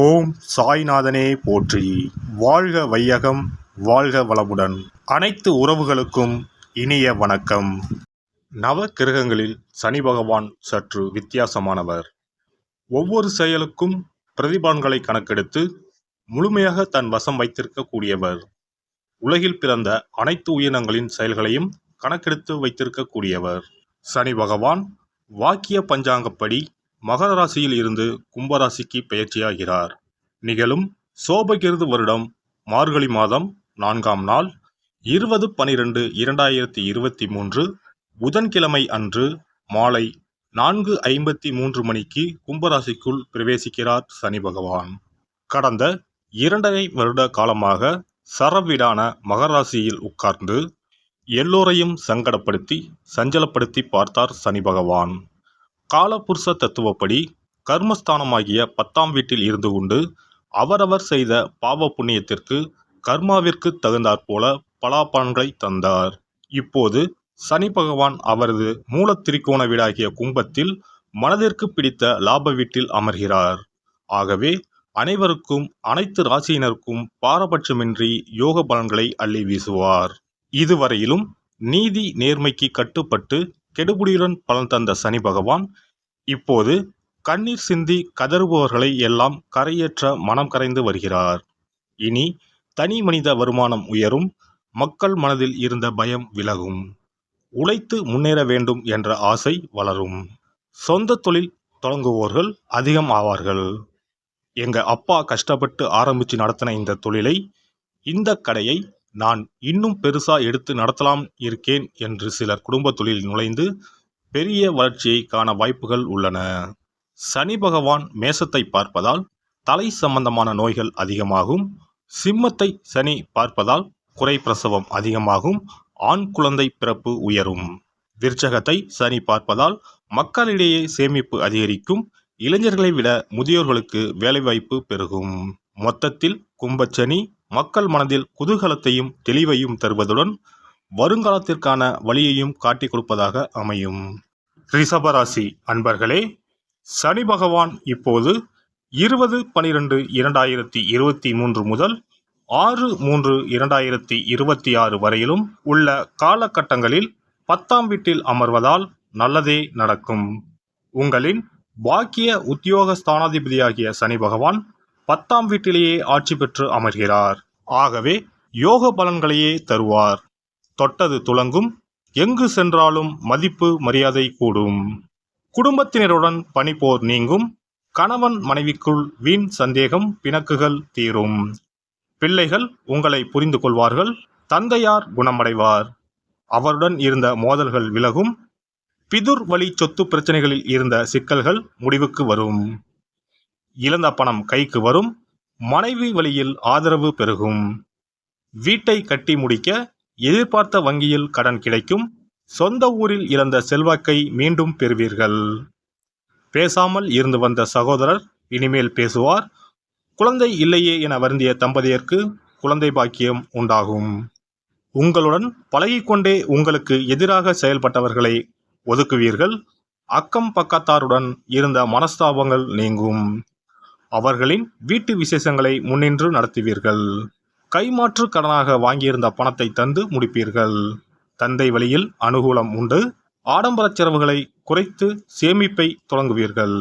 ஓம் சாய்நாதனே போற்றி. வாழ்க வையகம் வாழ்க வளமுடன். அனைத்து உறவுகளுக்கும் இனிய வணக்கம். நவ கிரகங்களில் சனி பகவான் சற்று வித்தியாசமானவர். ஒவ்வொரு செயலுக்கும் பிரதிபலன்களை கணக்கெடுத்து முழுமையாக தன் வசம் வைத்திருக்கக்கூடியவர். உலகில் பிறந்த அனைத்து உயிரினங்களின் செயல்களையும் கணக்கெடுத்து வைத்திருக்கக்கூடியவர். சனி பகவான் வாக்கிய பஞ்சாங்கப்படி மகர ராசியில் இருந்து கும்பராசிக்கு பெயர்ச்சியாகிறார். நிகழும் சோபகிருது வருடம் மார்கழி மாதம் நான்காம் நாள் இருபது பனிரெண்டு இரண்டாயிரத்தி இருபத்தி மூன்று புதன்கிழமை அன்று மாலை நான்கு ஐம்பத்தி மூன்று மணிக்கு கும்பராசிக்குள் பிரவேசிக்கிறார் சனி பகவான். கடந்த இரண்டரை வருட காலமாக சரவீடான மகராசியில் உட்கார்ந்து எல்லோரையும் சங்கடப்படுத்தி சஞ்சலப்படுத்தி பார்த்தார் சனி பகவான். காலபுருஷ தத்துவப்படி கர்மஸ்தானமாகிய பத்தாம் வீட்டில் இருந்து கொண்டு அவரவர் செய்த பாவ புண்ணியத்திற்கு கர்மாவிற்கு தகுந்தாற்போல பலாபலன்களை தந்தார். இப்போது சனி பகவான் அவரது மூலத்திரிகோண வீடாகிய கும்பத்தில் மனதிற்கு பிடித்த லாப வீட்டில் அமர்கிறார். ஆகவே அனைவருக்கும் அனைத்து ராசியினருக்கும் பாரபட்சமின்றி யோக பலன்களை அள்ளி வீசுவார். இதுவரையிலும் நீதி நேர்மைக்கு கட்டுப்பட்டு கெடுபுடியுடன் பலன் தந்த சனி பகவான் இப்போது கண்ணீர் சிந்தி கதறுபவர்களை எல்லாம் கரையேற்ற மனம் கரைந்து வருகிறார். இனி தனி மனித வருமானம் உயரும் மக்கள் மனதில் இருந்த பயம் விலகும். உழைத்து முன்னேற வேண்டும் என்ற ஆசை வளரும். சொந்த தொழில் தொடங்குவோர்கள் அதிகம் ஆவார்கள். எங்க அப்பா கஷ்டப்பட்டு ஆரம்பித்து நடத்தின இந்த தொழிலை இந்த கடையை நான் இன்னும் பெருசா எடுத்து நடத்தலாம் இருக்கேன் என்று சிலர் குடும்ப தொழில் நுழைந்து பெரிய வளர்ச்சியை காண வாய்ப்புகள் உள்ளன. சனி பகவான் மேசத்தை பார்ப்பதால் தலை சம்பந்தமான நோய்கள் அதிகமாகும். சிம்மத்தை சனி பார்ப்பதால் குறை பிரசவம் அதிகமாகும். ஆண் குழந்தை பிறப்பு உயரும். விருச்சகத்தை சனி பார்ப்பதால் மக்களிடையே சேமிப்பு அதிகரிக்கும். இளைஞர்களை விட முதியோர்களுக்கு வேலைவாய்ப்பு பெருகும். மொத்தத்தில் கும்பச்சனி மக்கள் மனதில் குதூகலத்தையும் தெளிவையும் தருவதுடன் வருங்காலத்திற்கான வழியையும் காட்டிக் கொடுப்பதாக அமையும். ரிஷபராசி அன்பர்களே சனி பகவான் இப்போது இருபது பனிரெண்டு இரண்டாயிரத்தி இருபத்தி மூன்று முதல் ஆறு மூன்று இரண்டாயிரத்தி இருபத்தி ஆறு வரையிலும் உள்ள காலகட்டங்களில் பத்தாம் வீட்டில் அமர்வதால் நல்லதே நடக்கும். உங்களின் பாக்கிய உத்தியோக ஸ்தானாதிபதியாகிய சனி பகவான் பத்தாம் வீட்டிலேயே ஆட்சி பெற்று அமர்கிறார். ஆகவே யோக பலன்களையே தருவார். தொட்டது துலங்கும் எங்கு சென்றாலும் மதிப்பு மரியாதை கூடும். குடும்பத்தினருடன் பனிப்போர் நீங்கும் கணவன் மனைவிக்குள் வீண் சந்தேகம் பிணக்குகள் தீரும். பிள்ளைகள் உங்களை புரிந்து கொள்வார்கள் தந்தையார் குணமடைவார். அவருடன் இருந்த மோதல்கள் விலகும் பிதுர் வழி சொத்து பிரச்சனைகளில் இருந்த சிக்கல்கள் முடிவுக்கு வரும். இழந்த பணம் கைக்கு வரும் மனைவி வழியில் ஆதரவு பெருகும். வீட்டை கட்டி முடிக்க எதிர்பார்த்த வங்கியில் கடன் கிடைக்கும் சொந்த ஊரில் இழந்த செல்வாக்கை மீண்டும் பெறுவீர்கள். பேசாமல் இருந்து வந்த சகோதரர் இனிமேல் பேசுவார் குழந்தை இல்லையே என வருந்திய தம்பதியருக்கு குழந்தை பாக்கியம் உண்டாகும். உங்களுடன் பழகிக்கொண்டே உங்களுக்கு எதிராக செயல்பட்டவர்களை ஒதுக்குவீர்கள் அக்கம் பக்கத்தாருடன் இருந்த மனஸ்தாபங்கள் நீங்கும். அவர்களின் வீட்டு விசேஷங்களை முன்னின்று நடத்துவீர்கள். கைமாற்று கடனாக வாங்கியிருந்த பணத்தை தந்து முடிப்பீர்கள். தந்தை வழியில் அனுகூலம் உண்டு. ஆடம்பர செலவுகளை குறைத்து சேமிப்பை தொடங்குவீர்கள்.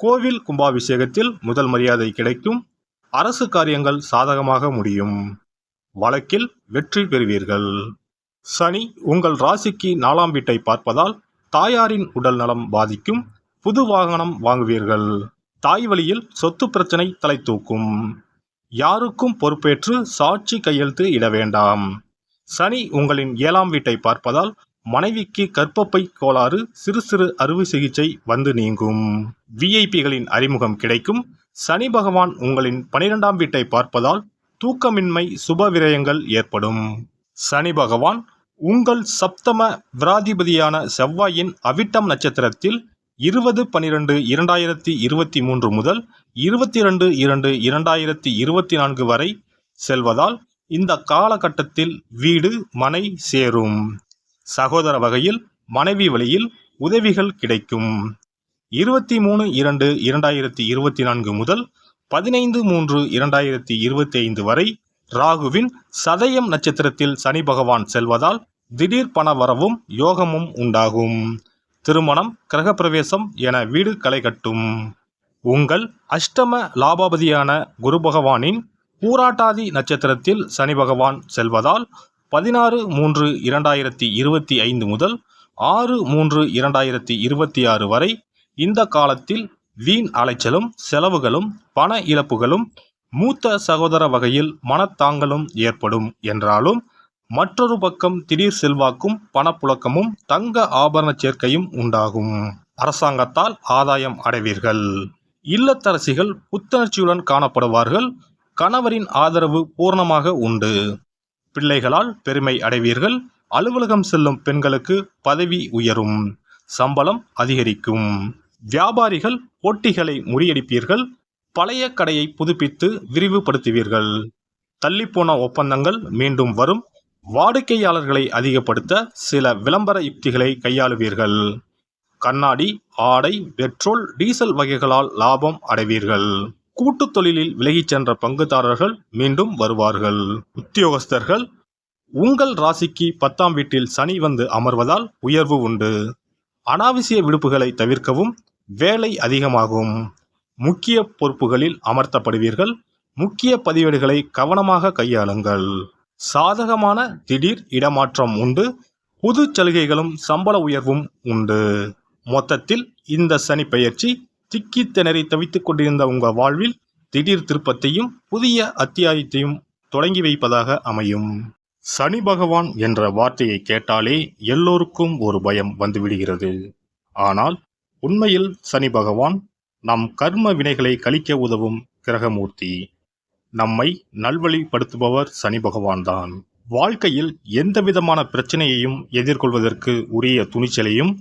கோவில் கும்பாபிஷேகத்தில் முதல் மரியாதை கிடைக்கும். அரசு காரியங்கள் சாதகமாக முடியும். வழக்கில் வெற்றி பெறுவீர்கள். சனி உங்கள் ராசிக்கு நாலாம் வீட்டை பார்ப்பதால் தாயாரின் உடல் நலம் பாதிக்கும். புது வாகனம் வாங்குவீர்கள். தாய் வழியில் சொத்து பிரச்சனை தலை தூக்கும் யாருக்கும் பொறுப்பேற்று சாட்சி கையெழுத்து இட வேண்டாம். சனி உங்களின் ஏழாம் வீட்டை பார்ப்பதால் மனைவிக்கு கற்பப்பை கோளாறு சிறு சிறு அறுவை சிகிச்சை வந்து நீங்கும். விஐபிகளின் அறிமுகம் கிடைக்கும். சனி பகவான் உங்களின் பனிரெண்டாம் வீட்டை பார்ப்பதால் தூக்கமின்மை சுப விரயங்கள் ஏற்படும். சனி பகவான் உங்கள் சப்தம விராதிபதியான செவ்வாயின் அவிட்டம் நட்சத்திரத்தில் இருபது பனிரெண்டு இரண்டாயிரத்தி இருபத்தி மூன்று முதல் இருபத்தி ரெண்டு இரண்டு இரண்டாயிரத்தி இருபத்தி நான்கு வரை செல்வதால் இந்த காலகட்டத்தில் வீடு மனை சேரும். சகோதர வகையில் மனைவி வழியில் உதவிகள் கிடைக்கும். இருபத்தி மூணு இரண்டு இரண்டாயிரத்தி இருபத்தி நான்கு முதல் பதினைந்து மூன்று இரண்டாயிரத்தி இருபத்தி ஐந்து வரை ராகுவின் சதயம் நட்சத்திரத்தில் சனி பகவான் செல்வதால் திடீர் பண வரவும் யோகமும் உண்டாகும். திருமணம் கிரகப்பிரவேசம் என வீடு களை கட்டும். உங்கள் அஷ்டம லாபாபதியான குரு பகவானின் பூராட்டாதி நட்சத்திரத்தில் சனி பகவான் செல்வதால் பதினாறு மூன்று இரண்டாயிரத்தி இருபத்தி ஐந்து முதல் ஆறு மூன்று இரண்டாயிரத்தி இருபத்தி ஆறு வரை இந்த காலத்தில் வீண் அலைச்சலும் செலவுகளும் பண இழப்புகளும் மூத்த சகோதர வகையில் மனத்தாங்கலும் ஏற்படும் என்றாலும் மற்றொரு பக்கம் திடீர் செல்வாக்கும் பணப்புழக்கமும் தங்க ஆபரண சேர்க்கையும் உண்டாகும். அரசாங்கத்தால் ஆதாயம் அடைவீர்கள். இல்லத்தரசிகள் புத்துணர்ச்சியுடன் காணப்படுவார்கள். கணவரின் ஆதரவு பூர்ணமாக உண்டு. பிள்ளைகளால் பெருமை அடைவீர்கள். அலுவலகம் செல்லும் பெண்களுக்கு பதவி உயரும். சம்பளம் அதிகரிக்கும். வியாபாரிகள் போட்டிகளை முறியடிப்பீர்கள். பழைய கடையை புதுப்பித்து விரிவுபடுத்துவீர்கள். தள்ளிப்போன ஒப்பந்தங்கள் மீண்டும் வரும். வாடிக்கையாளர்களை அதிகப்படுத்த சில விளம்பர யுக்திகளை கையாளுவீர்கள். கண்ணாடி ஆடை பெட்ரோல் டீசல் வகைகளால் லாபம் அடைவீர்கள். கூட்டுத் தொழிலில் விலகிச் சென்ற பங்குதாரர்கள் மீண்டும் வருவார்கள். உத்தியோகஸ்தர்கள் உங்கள் ராசிக்கு பத்தாம் வீட்டில் சனி வந்து அமர்வதால் உயர்வு உண்டு. அனாவசிய விடுப்புகளை தவிர்க்கவும் வேலை அதிகமாகும். முக்கிய பொறுப்புகளில் அமர்த்தப்படுவீர்கள். முக்கிய பதிவேடுகளை கவனமாக கையாளுங்கள். சாதகமான திடீர் இடமாற்றம் உண்டு. புது சலுகைகளும் சம்பள உயர்வும் உண்டு. மொத்தத்தில் இந்த சனி பயிற்சி திக்கி திணறி தவித்துக் கொண்டிருந்த உங்கள் வாழ்வில் திடீர் திருப்பத்தையும் புதிய அத்தியாயத்தையும் தொடங்கி வைப்பதாக அமையும். சனி பகவான் என்ற வார்த்தையை கேட்டாலே எல்லோருக்கும் ஒரு பயம் வந்துவிடுகிறது. ஆனால் உண்மையில் சனி பகவான் நம் கர்ம வினைகளை கழிக்க உதவும் கிரகமூர்த்தி. நம்மை நல்வழிப்படுத்துபவர் சனி பகவான்தான். வாழ்க்கையில் எந்தவிதமான பிரச்சனையையும் எதிர்கொள்வதற்கு உரிய துணிச்சலையும்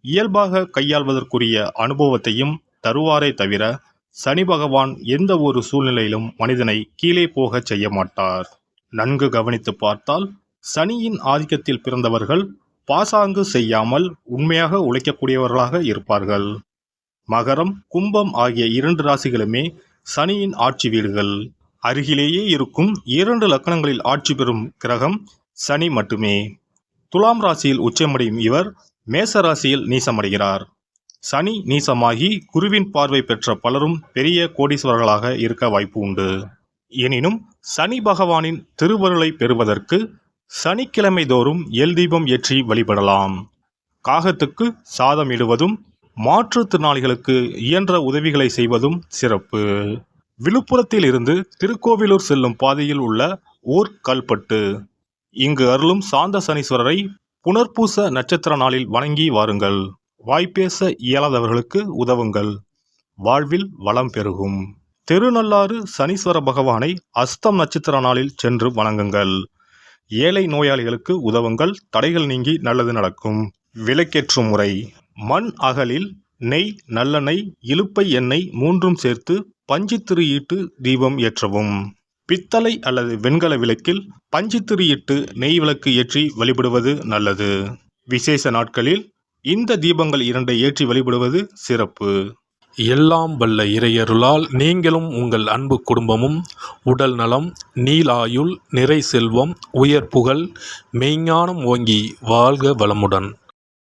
இயல்பாக கையாள்வதற்குரிய அனுபவத்தையும் தருவாரே தவிர சனி பகவான் எந்த ஒரு சூழ்நிலையிலும் மனிதனை கீழே போகச் செய்ய மாட்டார். நன்கு கவனித்து பார்த்தால் சனியின் ஆதிக்கத்தில் பிறந்தவர்கள் பாசாங்கு செய்யாமல் உண்மையாக உழைக்கக்கூடியவர்களாக இருப்பார்கள். மகரம் கும்பம் ஆகிய இரண்டு ராசிகளுமே சனியின் ஆட்சி வீடுகள். அருகிலேயே இருக்கும் இரண்டு லக்கணங்களில் ஆட்சி பெறும் கிரகம் சனி மட்டுமே. துலாம் ராசியில் உச்சமடையும் இவர் மேச ராசியில் நீசமடைகிறார். சனி நீசமாகி குருவின் பார்வை பெற்ற பலரும் பெரிய கோடீஸ்வரர்களாக இருக்க வாய்ப்பு உண்டு. எனினும் சனி பகவானின் திருவருளை பெறுவதற்கு சனிக்கிழமை தோறும் எல் தீபம் ஏற்றி வழிபடலாம். காகத்துக்கு சாதம் இடுவதும் மாற்றுத்திறனாளிகளுக்கு இயன்ற உதவிகளை செய்வதும் சிறப்பு. விழுப்புரத்தில் இருந்து திருக்கோவிலூர் செல்லும் பாதையில் உள்ள ஓர் கல்பட்டு. இங்கு அருளும் சாந்த சனீஸ்வரரை புனர்பூச நட்சத்திர நாளில் வணங்கி வாருங்கள். வாய்ப்பேச இயலாதவர்களுக்கு உதவுங்கள். வாழ்வில் வளம் பெருகும். திருநள்ளாறு சனீஸ்வர பகவானை அஸ்தம் நட்சத்திர நாளில் சென்று வணங்குங்கள். ஏழை நோயாளிகளுக்கு உதவுங்கள். தடைகள் நீங்கி நல்லது நடக்கும். விளக்கேற்றும் முறை. மண் அகலில் நெய் நல்லெண்ணெய் இலுப்பை எண்ணெய் மூன்றும் சேர்த்து பஞ்சித்திரு ஈட்டு தீபம் ஏற்றவும். பித்தளை அல்லது வெண்கல விளக்கில் பஞ்சித்திரு இட்டு நெய் விளக்கு ஏற்றி வழிபடுவது நல்லது. விசேஷ நாட்களில் இந்த தீபங்கள் இரண்டை ஏற்றி வழிபடுவது சிறப்பு. எல்லாம் வல்ல இறையருளால் நீங்களும் உங்கள் அன்பு குடும்பமும் உடல் நலம் நீலாயுள் நிறை செல்வம் உயர் புகழ் மெய்ஞானம் ஓங்கி வாழ்க வளமுடன்.